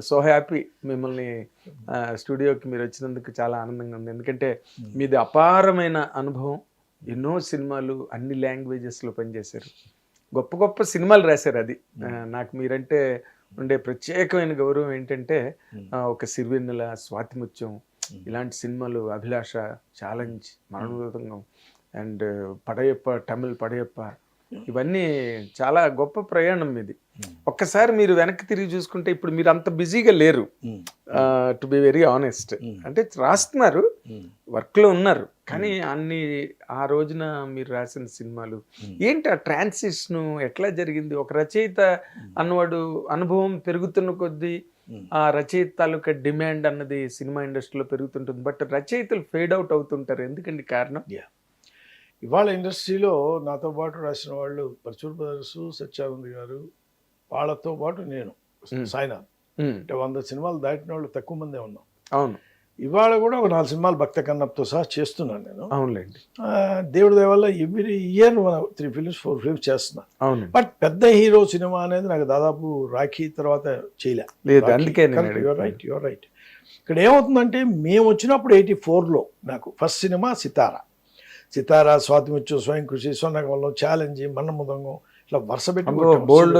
So happy మిమ్మల్ని స్టూడియోకి మీరు వచ్చినందుకు చాలా ఆనందంగా ఉంది. ఎందుకంటే మీది అపారమైన అనుభవం. ఎన్నో సినిమాలు అన్ని లాంగ్వేజెస్లో పనిచేశారు. గొప్ప గొప్ప సినిమాలు రాశారు అది. ఆ, నాకు మీరంటే ఉండే ప్రత్యేకమైన గౌరవం ఏంటంటే ఒక సిరివెన్నెల స్వాతిముత్యం ఇలాంటి సినిమాలు అభిలాష ఛాలెంజ్ మరణోదంగం అండ్ పడయప్ప తమిళ్ పడయప్ప ఇవన్నీ చాలా గొప్ప ప్రయాణం ఇది. ఒక్కసారి మీరు వెనక్కి తిరిగి చూసుకుంటే ఇప్పుడు మీరు అంత బిజీగా లేరు. టు బి వెరీ ఆనెస్ట్ అంటే రాస్తున్నారు వర్క్లో ఉన్నారు కానీ అన్ని ఆ రోజున మీరు రాసిన సినిమాలు ఏంటి ఆ ట్రాన్సిషన్ ఎట్లా జరిగింది? ఒక రచయిత అన్నవాడు అనుభవం పెరుగుతున్న కొద్దీ ఆ రచయిత తాలూకా డిమాండ్ అన్నది సినిమా ఇండస్ట్రీలో పెరుగుతుంటుంది. బట్ రచయితలు ఫేడ్ అవుట్ అవుతుంటారు. ఎందుకండి కారణం? ఇవాళ ఇండస్ట్రీలో నాతో పాటు రాసిన వాళ్ళు పరచూర్ బ్రదర్స్ సత్యానంద్ గారు వాళ్ళతో పాటు నేను సాయినాథ్. అంటే వంద సినిమాలు దాటిన వాళ్ళు తక్కువ మందే ఉన్నాం. అవును. ఇవాళ కూడా ఒక నాలుగు సినిమాలు భక్త కన్నప్పతో సహా చేస్తున్నాను నేను. అవునులేండి. దేవుడి దయ వల్ల every year three films four films చేస్తున్నాను అవునండి బట్ పెద్ద హీరో సినిమా అనేది నాకు దాదాపు రాఖీ తర్వాత చేయలే. లేదు అందుకే యువర్. రైట్ యువర్ రైట్ ఇక్కడ ఏమవుతుందంటే మేము వచ్చినప్పుడు ఎయిటీ ఫోర్లో నాకు ఫస్ట్ సినిమా సితారా. సితారా స్వాతిముత్యం స్వయం కృషి స్వర్ణకమలం ఛాలెంజ్ మన్నముదంగం ఇట్లా వరుస పెట్టి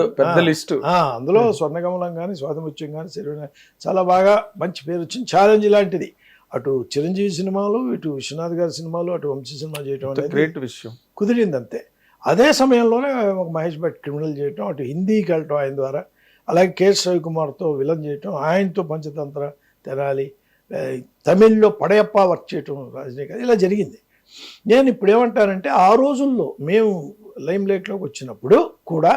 ఆ, పెద్ద లిస్టు. అందులో స్వర్ణకమలం కానీ స్వాతిముత్యం కానీ సిరివెన చాలా బాగా మంచి పేరు వచ్చింది. ఛాలెంజ్ లాంటిది అటు చిరంజీవి సినిమాలు ఇటు విశ్వనాథ్ గారి సినిమాలు అటు వంశీ సినిమా చేయటం అనేది గ్రేట్ విషయం. కుదిరింది అంతే అదే సమయంలోనే ఒక మహేష్ భట్ క్రిమినల్ చేయటం అటు హిందీకి వెళ్ళటం ఆయన ద్వారా అలాగే కె రవికుమార్తో విలన్ చేయటం ఆయనతో పంచతంత్ర తెరాలి తమిళ్ళో పడయప్ప వర్క్ చేయటం రజనీకాంత్ ఇలా జరిగింది. నేను ఇప్పుడు ఏమంటానంటే ఆ రోజుల్లో మేము లైమ్ లైట్లోకి వచ్చినప్పుడు కూడా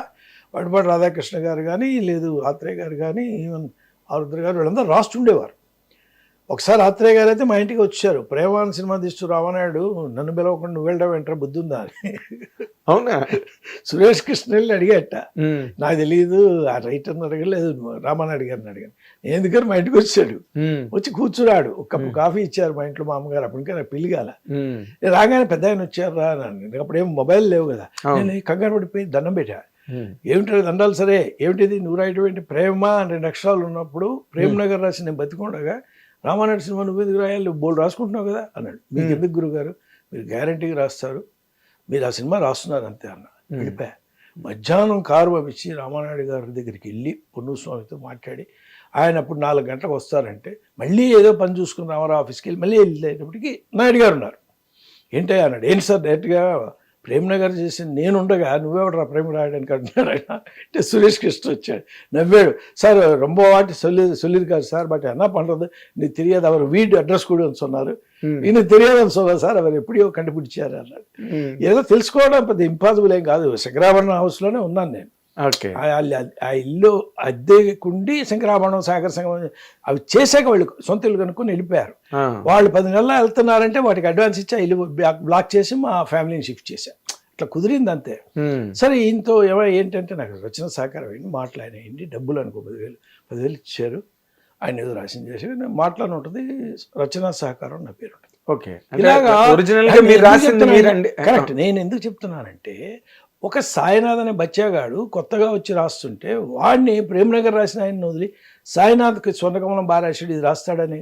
వడపాటి రాధాకృష్ణ గారు కానీ లేదు ఆత్రేయ గారు కానీ ఈవెన్ ఆరుద్ర గారు వీళ్ళందరూ రాస్తుండేవారు. ఒకసారి ఆత్రేయ గారు అయితే మా ఇంటికి వచ్చారు. ప్రేమాన్ సినిమా తీస్తూ రామనాయుడు నన్ను పిలవకుండా నువ్వు వెళ్ళడం వెంటనే బుద్ధి ఉందా అని. అవునా? సురేష్ కృష్ణ వెళ్ళి అడిగట. నాకు తెలియదు ఆ రైటర్ని అడగలేదు రామానాయుడు గారిని అడిగాను. ఎందుకని మా ఇంటికి వచ్చాడు. వచ్చి కూర్చున్నాడు. ఒక కప్పు కాఫీ ఇచ్చారు మా ఇంట్లో మా అమ్మగారు. అప్పటికే నాకు పిలిగాల రాగానే పెద్ద ఆయన వచ్చారు అప్పుడు ఏం మొబైల్ లేవు కదా. నేను కంగారు పడిపోయి దండం పెట్టా. ఏమిటో దండాలు సరే? ఏమిటిది? నువ్వు రాయటం ప్రేమ అని రెండు అక్షరాలు ఉన్నప్పుడు ప్రేమ్ నగర్ రాసి నేను బతికుండగా రామానాయుడు సినిమా నువ్వు ఎందుకు రాయాలి? నువ్వు బోల్ రాసుకుంటున్నావు కదా అన్నాడు. మీకు ఎందుకు గురుగారు మీరు గ్యారంటీగా రాస్తారు. మీరు ఆ సినిమా రాస్తున్నారు అంతే అన్న. అడిపా మధ్యాహ్నం కారు పంపించి రామానాయుడు గారి దగ్గరికి వెళ్ళి పొన్నుస్వామితో మాట్లాడి ఆయన అప్పుడు నాలుగు గంటలకు వస్తారంటే మళ్ళీ ఏదో పని చూసుకుని రామారావు ఆఫీస్కి వెళ్ళి మళ్ళీ వెళ్ళేటప్పటికి నాయుడు గారు ఉన్నారు. ఏంటయ్యా అన్నాడు. ఏంటి సార్ డైరెక్ట్గా ప్రేమ్నగర్ చేసింది నేనుండగా నువ్వేవడరా ప్రేమ రాయడానికి అంటున్నాడు ఆయన. అంటే సురేష్ కృష్ణ వచ్చాడు. నవ్వాడు సార్ రొంబ వాటి సార్ బట్ சார் பட் నీకు తెలియదు நீ தெரியாது அவர் வீடு அட்ரஸ் கூடன்னு சொன்னார் ఈయన అని సోదా సార్ ఎవరు ఎప్పుడో కண்டுపిడిచారు అన్నాడు. ఏదో తెలుసుకోవడం పెద్ద ఇంపాసిబుల్ ఏం కాదు. శంకరాభరణ హౌస్లోనే ఉన్నాను నేను. ఆ ఇల్లు అద్దెకుండి శంకరాభరణం సాగర సంగమం అవి చేశాక వాళ్ళు సొంత ఇల్లు కనుక్కొని వెళ్ళిపోయారు. వాళ్ళు పది నెలలు వెళ్తున్నారంటే వాటికి అడ్వాన్స్ ఇచ్చి ఇల్లు బ్లాక్- చేసి మా ఫ్యామిలీని షిఫ్ట్ చేశాం ఇట్లా కుదిరింది అంతే. సరే ఈయనతో ఏమో ఏంటంటే నాకు రచన సహకారం అయింది మాట్లాడినాయండి డబ్బులు అనుకో పదివేలు పదివేలు ఇచ్చారు. ఆయన ఏదో రాసింది చేసి నేను మాట్లాడి ఉంటుంది రచన సహకారం నా పేరు ఉంటుంది ఓకే ఇలాగా ఒరిజినల్ కరెక్ట్. నేను ఎందుకు చెప్తున్నానంటే ఒక సాయినాథ్ అనే బచ్చాగాడు కొత్తగా వచ్చి రాస్తుంటే వాడిని ప్రేమనగర్ రాసిన ఆయన వదిలి సాయినాథ్కి స్వర్ణకమలం బారాశుడు ఇది రాస్తాడని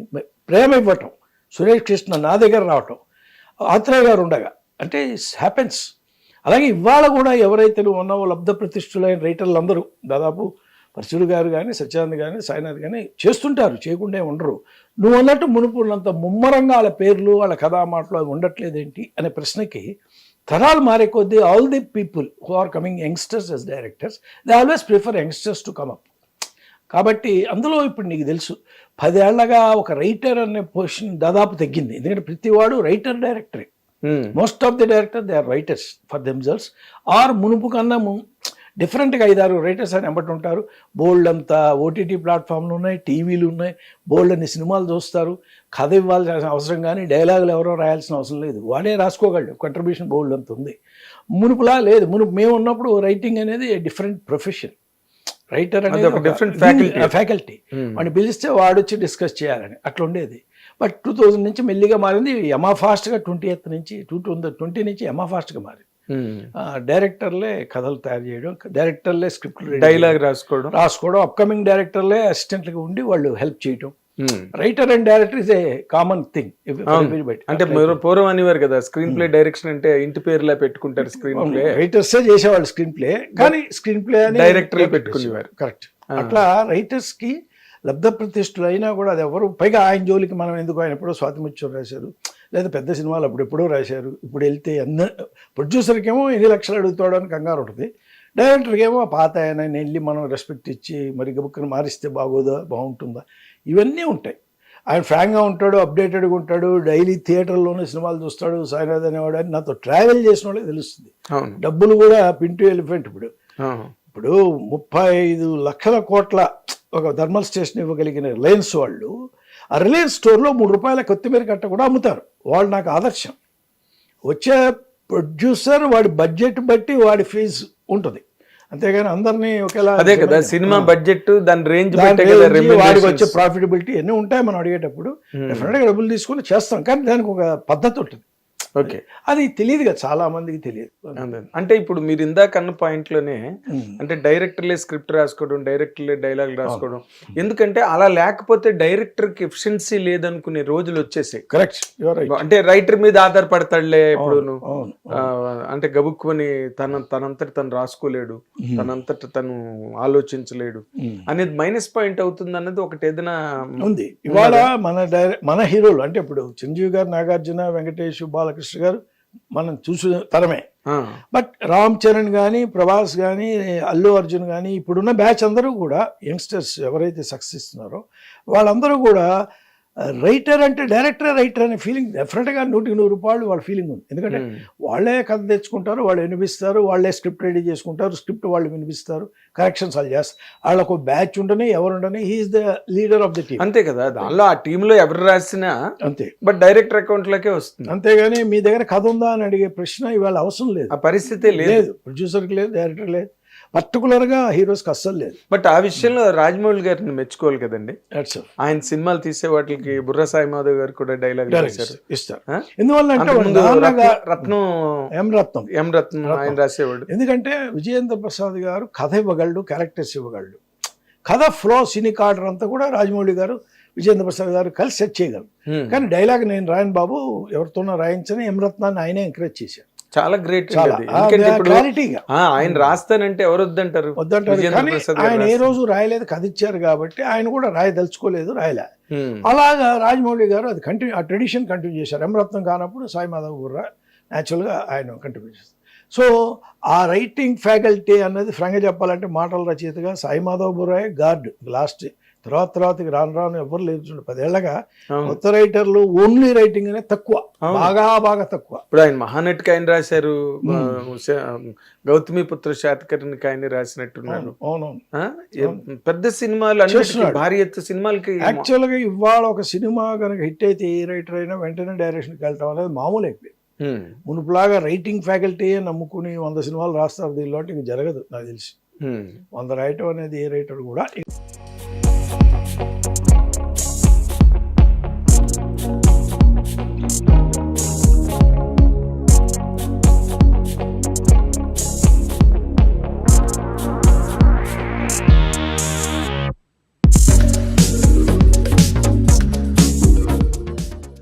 ప్రేమ ఇవ్వటం సురేష్ కృష్ణ నా దగ్గర రావటం ఆత్రేయ గారు ఉండగా. అంటే హ్యాపెన్స్ అలాగే ఇవాళ కూడా ఎవరైతే నువ్వు ఉన్నావో లబ్ధ ప్రతిష్ఠులైన రైటర్లు అందరూ దాదాపు పరశుడు గారు కానీ సత్యానంద్ కానీ సాయినాథ్ కానీ చేస్తుంటారు చేయకుండా ఉండరు. నువ్వు అన్నట్టు మునుపులంత ముమ్మరంగా వాళ్ళ పేర్లు వాళ్ళ కథా మాటలు అవి ఉండట్లేదేంటి అనే ప్రశ్నకి తరాలు మారే కొద్దీ all the people who are coming youngsters as directors they always prefer youngsters to come up కాబట్టి అందులో ఇప్పుడు నీకు తెలుసు పదేళ్ళగా ఒక రైటర్ అనే పొజిషన్ దాదాపు తగ్గింది. ఎందుకంటే ప్రతివాడు writer డైరెక్టరే most of the director they are writers for themselves or మునుపు కన్నా డిఫరెంట్గా ఐదారు రైటర్స్ అని ఎంబటి ఉంటారు. బోల్డ్ అంతా ఓటీటీ ప్లాట్ఫామ్లు ఉన్నాయి టీవీలు ఉన్నాయి. బోల్డ్ అన్ని సినిమాలు చూస్తారు. కథ ఇవ్వాల్సిన అవసరం కానీ డైలాగులు ఎవరో రాయాల్సిన అవసరం లేదు. వాడే రాసుకోగలడు. కంట్రిబ్యూషన్ బోల్డ్ అంత ఉంది. మునుపులా లేదు. మునుపు మేము ఉన్నప్పుడు రైటింగ్ అనేది డిఫరెంట్ ప్రొఫెషన్ రైటర్ అది ఒక faculty. ఫ్యాకల్టీ ఉమ్, వాడిని పిలిస్తే వాడు వచ్చి డిస్కస్ చేయాలని. అట్లా ఉండేది బట్ టూ థౌజండ్ నుంచి మెల్లిగా మారింది. యమా ఫాస్ట్గా ట్వంటీ ఎయిత్ నుంచి టూ ట్వంటీ నుంచి యమా ఫాస్ట్గా మారింది. డైరెక్టర్లే కథలు తయారు చేయడం డైరెక్టర్లే స్క్రిప్ట్ డైలాగ్ రాసుకోవడం. రాసుకోవడం అప్కమింగ్ డైరెక్టర్లే అసిస్టెంట్లుగా ఉండి వాళ్ళు హెల్ప్ చేయడం. Writer and director is a common thing అంటే పూర్వం అనేవారు కదా స్క్రీన్ ప్లే డైరెక్షన్ అంటే ఇంటి పేరులా పెట్టుకుంటారు స్క్రీన్ ప్లే రైటర్సే చేసేవాళ్ళు స్క్రీన్ ప్లే కానీ స్క్రీన్ ప్లే అని లే పెట్టుకునేవారు. కరెక్ట్ అట్లా రైటర్స్కి లబ్ధ ప్రతిష్ఠులు అయినా కూడా అది ఎవరు పైగా ఆయన జోలికి మనం ఎందుకు ఆయన ఎప్పుడో స్వాతిముత్యం రాశారు. లేదా పెద్ద సినిమాలు అప్పుడు ఎప్పుడో రాశారు ఇప్పుడు వెళ్తే అన్న ప్రొడ్యూసర్కి ఏమో ఎన్ని లక్షలు అడుగుతాడు అని కంగారు ఉంటుంది. డైరెక్టర్కి ఏమో పాత ఆయన వెళ్ళి మనం రెస్పెక్ట్ ఇచ్చి మరి గబుక్కను మారిస్తే బాగోదా బాగుంటుందా? ఇవన్నీ ఉంటాయి. ఆయన ఫ్రాంక్గా ఉంటాడు అప్డేటెడ్గా ఉంటాడు డైలీ థియేటర్లోనే సినిమాలు చూస్తాడు సాయినాథ్ అనేవాడు అని నాతో ట్రావెల్ చేసిన వాళ్ళకి తెలుస్తుంది. డబ్బులు కూడా పింటూ ఎలిఫెంట్ ఇప్పుడు. ఇప్పుడు ముప్పై ఐదు లక్షల కోట్ల ఒక థర్మల్ స్టేషన్ ఇవ్వగలిగిన రిలయన్స్ వాళ్ళు ఆ రిలయన్స్ స్టోర్లో మూడు రూపాయల కొత్తిమీర కట్ట కూడా అమ్ముతారు. వాళ్ళు నాకు ఆదర్శం. వచ్చే ప్రొడ్యూసర్ వాడి బడ్జెట్ బట్టి వాడి ఫీజు ఉంటుంది. అంతేగాని అందరినీ ఒకేలా అదే కదా సినిమా బడ్జెట్ దాని రేంజ్ వాడికి వచ్చే. ప్రాఫిటబిలిటీ అన్నీ ఉంటాయి మనం అడిగేటప్పుడు. Hmm. డెఫినెట్గా డబ్బులు తీసుకొని చేస్తాం. కానీ దానికి ఒక పద్ధతి ఉంటుంది. ఓకే. అది తెలియదు కదా చాలా మందికి తెలియదు. అంటే ఇప్పుడు మీరు ఇందాక అన్న పాయింట్లోనే Hmm. అంటే డైరెక్టర్లే స్క్రిప్ట్ రాసుకోవడం డైరెక్టర్లే డైలాగ్ రాసుకోవడం. ఎందుకంటే అలా లేకపోతే డైరెక్టర్కి ఎఫిషియన్సీ లేదనుకునే రోజులు వచ్చేసాయి. కరెక్ట్ అంటే రైటర్ మీద ఆధారపడతాడులే ఇప్పుడు అంటే గబుక్కుని తన తనంతట తను రాసుకోలేడు. తనంతట తను ఆలోచించలేడు. అనేది మైనస్ పాయింట్ అవుతుంది అన్నది ఒకటి ఏదైనా ఉంది. ఇవాళ మన డైరె మన హీరోలు అంటే ఇప్పుడు చిరంజీవి గారు నాగార్జున వెంకటేష్ బాలకృష్ణ గారు మనం చూసిన తరమే. బట్ రామ్ చరణ్ కానీ ప్రభాస్ కానీ అల్లు అర్జున్ కానీ ఇప్పుడున్న బ్యాచ్ అందరూ కూడా యంగ్స్టర్స్ ఎవరైతే సక్సెస్ ఇస్తున్నారో వాళ్ళందరూ కూడా రైటర్ అంటే డైరెక్టర్ రైటర్ అనే ఫీలింగ్ డెఫినెట్గా నూటికి నూరు రూపాయలు వాళ్ళ ఫీలింగ్ ఉంది. ఎందుకంటే ఉమ్, వాళ్ళే కథ తెచ్చుకుంటారు వాళ్ళు వినిపిస్తారు వాళ్ళే స్క్రిప్ట్ రెడీ చేసుకుంటారు స్క్రిప్ట్ వాళ్ళు వినిపిస్తారు కరెక్షన్స్ వాళ్ళు చేస్తారు వాళ్ళకు బ్యాచ్ ఉండని ఎవరు ఉండని he is the leader of the team అంతే కదా దానిలో ఆ టీమ్లో ఎవరు రాసినా అంతే. బట్ డైరెక్టర్ అకౌంట్ లోకే వస్తుంది. అంతేగాని మీ దగ్గర కథ ఉందా అని అడిగే ప్రశ్న ఇవాళ అవసరం లేదు. ఆ పరిస్థితే లేదు. లేదు. ప్రొడ్యూసర్కి లేదు డైరెక్టర్ లేదు. పర్టికులర్గా హీరోస్కి అస్సలు లేదు. బట్ ఆ విషయంలో రాజమౌళి గారిని మెచ్చుకోవాలి కదండి. ఆయన సినిమాలు తీసే వాటికి బుర్ర సాయి మాధవ్ గారు కూడా డైలాగ్ ఇస్తారు? ఎందువల్ల అంటే రత్న- ఎం రత్నం. ఎం రత్నం ఆయన రాసేవాడు. ఎందుకంటే విజయేంద్ర ప్రసాద్ గారు కథ ఇవ్వగలడు క్యారెక్టర్స్ ఇవ్వగలడు. కథ ఫ్లో సినిక్ ఆర్డర్ అంతా కూడా రాజమౌళి గారు విజయేంద్ర ప్రసాద్ గారు కలిసి సెట్ చేయగలరు. కానీ డైలాగ్ నేను రాయను బాబు ఎవరితోనో రాయించని ఎం రత్నాన్ని ఆయనే ఎంకరేజ్ చేశారు చాలా గ్రేట్ క్లారిటీగా ఆయన రాస్తానంటే ఎవరు వద్దంటారు? కానీ ఆయన ఏ. రోజు రాయలేదు కథ ఇచ్చారు కాబట్టి ఆయన కూడా రాయదలుచుకోలేదు రాయలే. హ్మ్. అలాగా రాజమౌళి గారు అది కంటిన్యూ ఆ ట్రెడిషన్ కంటిన్యూ చేశారు. ఎమరత్నం కానప్పుడు సాయి మాధవ్ గుర్రా న్యాచురల్గా ఆయన కంటిన్యూ చేస్తారు. సో ఆ రైటింగ్ ఫ్యాకల్టీ అన్నది ఫ్రంగా చెప్పాలంటే మాటల రచయితగా సాయి మాధవ్ బుర్రాయ్ గార్డ్. లాస్ట్ తర్వాత తర్వాత ఇక రాను రాను ఎవరు లేదు పదేళ్ళగా. కొత్త రైటర్లు ఓన్లీ రైటింగ్ అనేది తక్కువ. బాగా బాగా తక్కువ. ఇప్పుడు ఆయన మహానటికి ఆయన రాశారు. గౌతమి పుత్ర శాతకర్ణికి ఆయన రాసినట్టున్నాడు. అవునవును. పెద్ద సినిమాలు. భారీ ఎత్తు సినిమాలకి యాక్చువల్గా ఇవాళ ఒక సినిమా కనుక హిట్ అయితే ఏ రైటర్ అయినా వెంటనే డైరెక్షన్కి వెళ్ళటం అనేది మామూలు అయిపోయింది. మునుపులాగా రైటింగ్ ఫ్యాకల్టీ నమ్ముకుని వంద సినిమాలు రాస్తారు దీనిలో జరగదు నాకు తెలిసి. వంద రాయటం అనేది ఏ రైటర్ కూడా